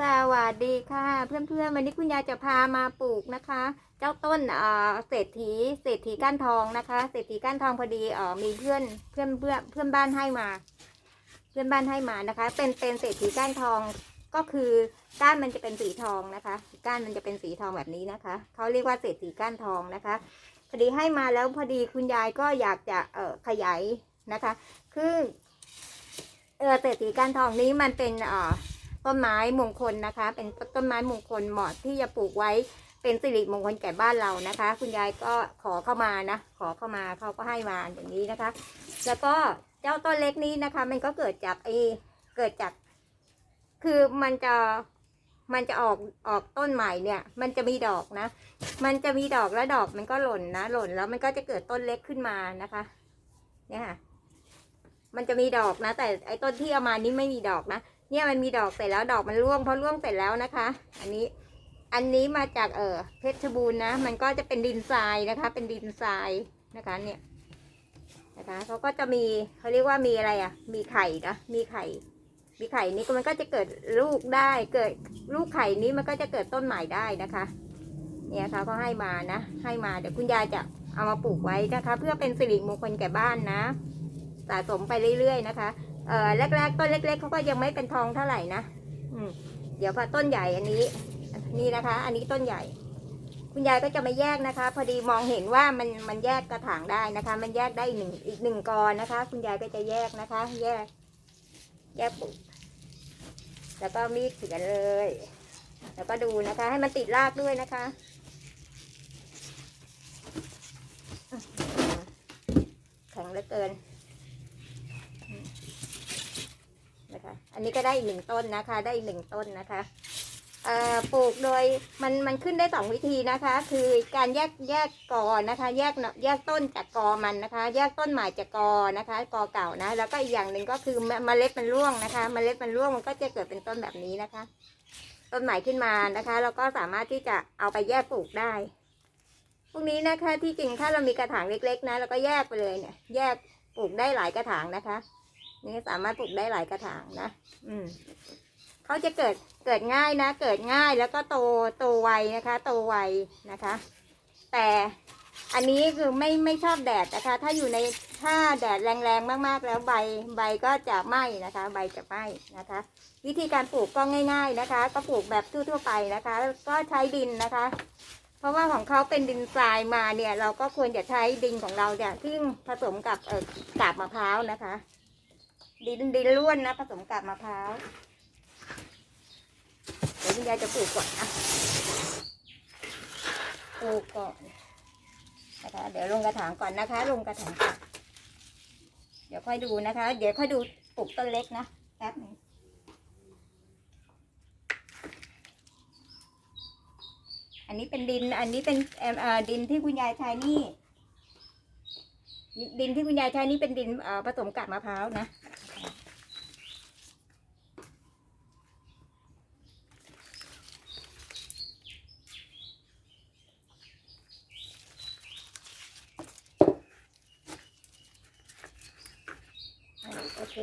สวัสดีค่ะ เพื่อนๆวันนี้คุณยายจะพามาปลูกนะคะ เจ้าต้นเอ่อเศรษฐีเศรษฐีก้านทองนะคะเศรษฐีก้านทองพอดีเอ่อมีเพื่อนเพื่อนเพื่อนเพื่อนบ้านให้มา เพื่อนบ้านให้มานะคะ เป็นเป็นเศรษฐีก้านทองก็คือก้านมันจะเป็นสีทองนะคะ ก้านมันจะเป็นสีทองแบบนี้นะคะเขาเรียกว่าเศรษฐีก้านทองนะคะ พอดีให้มาแล้วพอดีคุณยายก็อยากจะเอ่อขยายนะคะ คือเออเศรษฐีก้านทองนี้มันเป็นเอ่อ ต้นไม้มงคลนะคะ เป็นต้นไม้มงคลเหมาะที่จะปลูกไว้เป็นสิริมงคลแก่บ้านเรานะคะ คุณยายก็ขอเข้ามานะ ขอเข้ามาเขาก็ให้มาอย่างนี้นะคะ แล้วก็เจ้าต้นเล็กนี้นะคะ มันก็เกิดจากไอ้เกิดจาก คือมันจะมันจะออกออกต้นใหม่เนี่ย มันจะมีดอกนะ มันจะมีดอกแล้วดอกมันก็หล่นนะ หล่นแล้วมันก็จะเกิดต้นเล็กขึ้นมานะคะ เนี่ยค่ะ มันจะมีดอกนะ แต่ไอ้ต้นที่เอามานี้ไม่มีดอกนะ เนี่ยมันมีดอกเสร็จแล้วดอกมันร่วงเพอร่วงเสร็จแล้วนะคะ อันนี้อันนี้มาจากเออเพชรบูรณ์นะ มันก็จะเป็นดินทรายนะคะ เป็นดินทรายนะคะเนี่ยนะคะเขาก็จะมีเขาเรียกว่ามีอะไรอะ มีไข่นะมีไข่ มีไข่นี้ก็มันก็จะเกิดลูกได้ เกิดลูกไข่นี้มันก็จะเกิดต้นใหม่ได้นะคะ เนี่ยเขาก็ให้มานะ ให้มาเดี๋ยวคุณยายจะเอามาปลูกไว้นะคะ เพื่อเป็นสิริมงคลแก่บ้านนะ สะสมไปเรื่อยๆนะคะ เอ่อแรกๆต้นเล็ก ๆเขาก็ยังไม่เป็นทองเท่าไหร่นะอืมเดี๋ยวพอต้นใหญ่อันนี้นี่นะคะ อันนี้ต้นใหญ่ คุณยายก็จะมาแยกนะคะ พอดีมองเห็นว่ามันมันแยกกระถางได้นะคะ มันแยกได้อีกหนึ่งอีกหนึ่งกอนะคะ คุณยายก็จะแยกนะคะ แยก แยกปลูกแล้วก็มีดเขียนเลย แล้วก็ดูนะคะ ให้มันติดรากด้วยนะคะแข็งเหลือเกิน นะคะ อันนี้ก็ได้อีกหนึ่งต้นนะคะ ได้อีกหนึ่งต้นนะคะเอ่อปลูกโดยมันมันขึ้นได้สองวิธีนะคะ คือการแยกแยกกอนะคะ แยกเนาะแยกต้นจากกอมันนะคะ แยกต้นใหม่จากกอนะคะ กอเก่านะ แล้วก็อีกอย่างหนึ่งก็คือเมเมล็ดมันร่วงนะคะเมล็ดมันร่วงมันก็จะเกิดเป็นต้นแบบนี้นะคะ ต้นใหม่ขึ้นมานะคะแล้วก็สามารถที่จะเอาไปแยกปลูกได้พวกนี้นะคะที่จริงถ้าเรามีกระถางเล็ก ๆ นะเราก็แยกไปเลยเนี่ย แยกปลูกได้หลายกระถางนะคะ นี่สามารถปลูกได้หลายกระถางนะ อืมเขาจะเกิดเกิดง่ายนะ เกิดง่ายแล้วก็โตโตไวนะคะ โตไวนะคะ แต่อันนี้คือไม่ไม่ชอบแดดนะคะ ถ้าอยู่ในถ้าแดดแรงๆมากๆ แล้วใบใบก็จะไหม้นะคะ ใบจะไหม้นะคะ วิธีการปลูกก็ง่าย ๆนะคะ ก็ปลูกแบบทั่วๆไปนะคะ ก็ใช้ดินนะคะ เพราะว่าของเขาเป็นดินทรายมาเนี่ย เราก็ควรจะใช้ดินของเราเนี่ยซึ่งผสมกับเอ่อกาบมะพร้าวนะคะ ดินดินล้วนนะ ผสมกับมะพร้าว เดี๋ยวคุณยายจะปลูกก่อนนะ ปลูกก่อนนะคะเดี๋ยวลงกระถางก่อนนะคะ ลงกระถางก่อนเดี๋ยวค่อยดูนะคะ เดี๋ยวค่อยดูปลูกต้นเล็กนะแป๊บหนึงอันนี้เป็นดิน อันนี้เป็นดินที่คุณยายใช้นี่ ดินที่คุณยายใช้นี่เป็นดินผสมกากมะพร้าวนะโอเค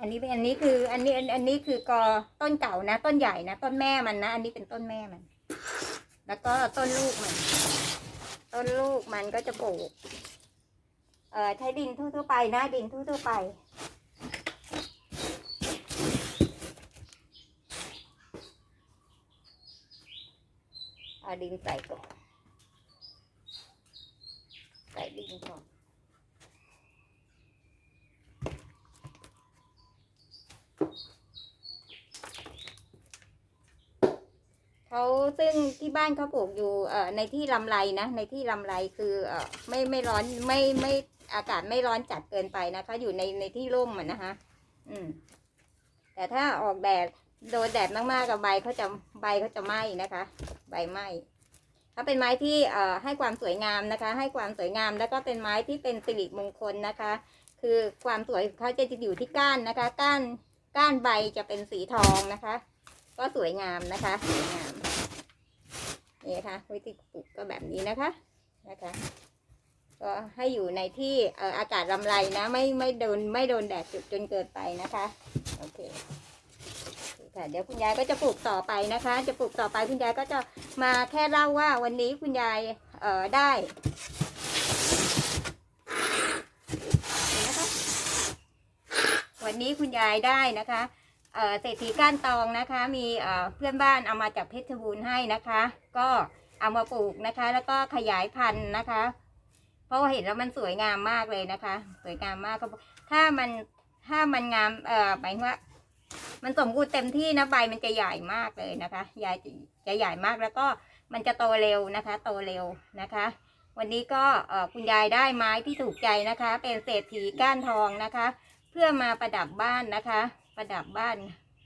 อันนี้เป็นอันนี้คืออันนี้อันอันนี้คือกอต้นเก่านะ ต้นใหญ่นะ ต้นแม่มันนะ อันนี้เป็นต้นแม่มัน แล้วก็ต้นลูกมัน ต้นลูกมันก็จะปลูก เอ่อใช้ดินทั่วๆไปนะดินทั่วๆไป เอาดินใส่ก่อน ใส่ดินก่อนเขาซึ่งที่บ้านเขาปลูกอยู่เอ่อในที่ลำไรนะ ในที่ลำไรคือเอ่อไม่ไม่ร้อนไม่ไม่ อากาศไม่ร้อนจัดเกินไปนะคะ อยู่ในในที่ร่มอะนะคะ อืม แต่ถ้าออกแดดโดนแดดมากๆกับใบเขาจะใบเขาจะไหม้นะคะ ใบไหม้เขาเป็นไม้ที่เอ่อให้ความสวยงามนะคะ ให้ความสวยงามแล้วก็เป็นไม้ที่เป็นสิริมงคลนะคะ คือความสวยเขาจะอยู่ที่ก้านนะคะ ก้านก้านใบจะเป็นสีทองนะคะ ก็สวยงามนะคะสวยงามนี่นะคะวิธีปลูกก็แบบนี้นะคะนะคะ ก็ให้อยู่ในที่อากาศลำไรนะ ไม่ไม่โดนไม่โดนแดดจุดจนเกินไปนะคะโอเคค่ะเดี๋ยวคุณยายก็จะปลูกต่อไปนะคะ จะปลูกต่อไปคุณยายก็จะมาแค่เล่าว่าวันนี้คุณยายเอ่อได้นะคะวันนี้คุณยายได้นะคะเอ่อเศรษฐีก้านตองนะคะ มีเอ่อเพื่อนบ้านเอามาจากเพชรบูรณ์ให้นะคะ ก็เอามาปลูกนะคะ แล้วก็ขยายพันธุ์นะคะ เพราะว่าเห็นแล้วมันสวยงามมากเลยนะคะ สวยงามมากก็ถ้ามันถ้ามันงามเอ่อหมายว่า มันสมบูรณ์เต็มที่นะใบมันจะใหญ่มากเลยนะคะใหญ่จะใหญ่มากแล้วก็มันจะโตเร็วนะคะ โตเร็วนะคะ วันนี้ก็เอ่อคุณยายได้ไม้ที่ถูกใจนะคะ เป็นเศรษฐีก้านทองนะคะ เพื่อมาประดับบ้านนะคะ ประดับบ้าน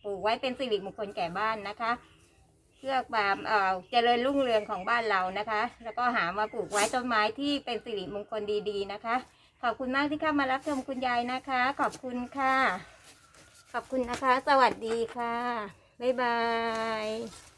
ปลูกไว้เป็นสิริมงคลแก่บ้านนะคะ เพื่อความเจริญรุ่งเรืองของบ้านเรานะคะ แล้วก็หามาปลูกไว้ต้นไม้ที่เป็นสิริมงคลดีๆนะคะ ขอบคุณมากที่เข้ามารับชมคุณยายนะคะ ขอบคุณค่ะ ขอบคุณนะคะ สวัสดีค่ะ บ๊ายบาย